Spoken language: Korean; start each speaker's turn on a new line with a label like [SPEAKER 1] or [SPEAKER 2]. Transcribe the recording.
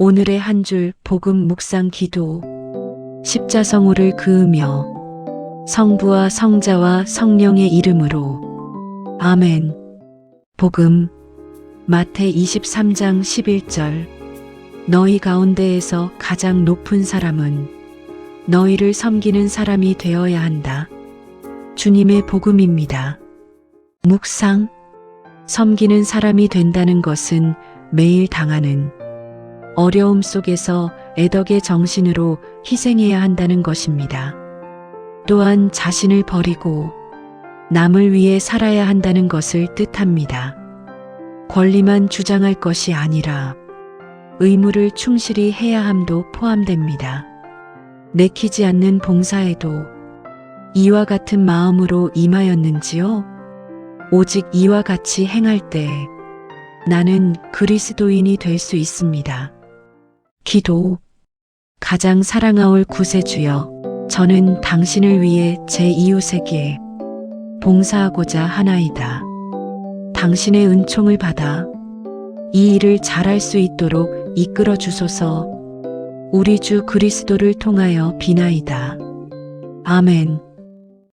[SPEAKER 1] 오늘의 한 줄 복음 묵상 기도. 십자성호를 그으며 성부와 성자와 성령의 이름으로. 아멘. 복음. 마태 23장 11절. 너희 가운데에서 가장 높은 사람은 너희를 섬기는 사람이 되어야 한다. 주님의 복음입니다. 묵상. 섬기는 사람이 된다는 것은 매일 당하는 어려움 속에서 애덕의 정신으로 희생해야 한다는 것입니다. 또한 자신을 버리고 남을 위해 살아야 한다는 것을 뜻합니다. 권리만 주장할 것이 아니라 의무를 충실히 해야 함도 포함됩니다. 내키지 않는 봉사에도 이와 같은 마음으로 임하였는지요? 오직 이와 같이 행할 때 나는 그리스도인이 될 수 있습니다. 기도 가장 사랑하올 구세주여 저는 당신을 위해 제 이웃에게 봉사하고자 하나이다. 당신의 은총을 받아 이 일을 잘할 수 있도록 이끌어 주소서 우리 주 그리스도를 통하여 비나이다. 아멘.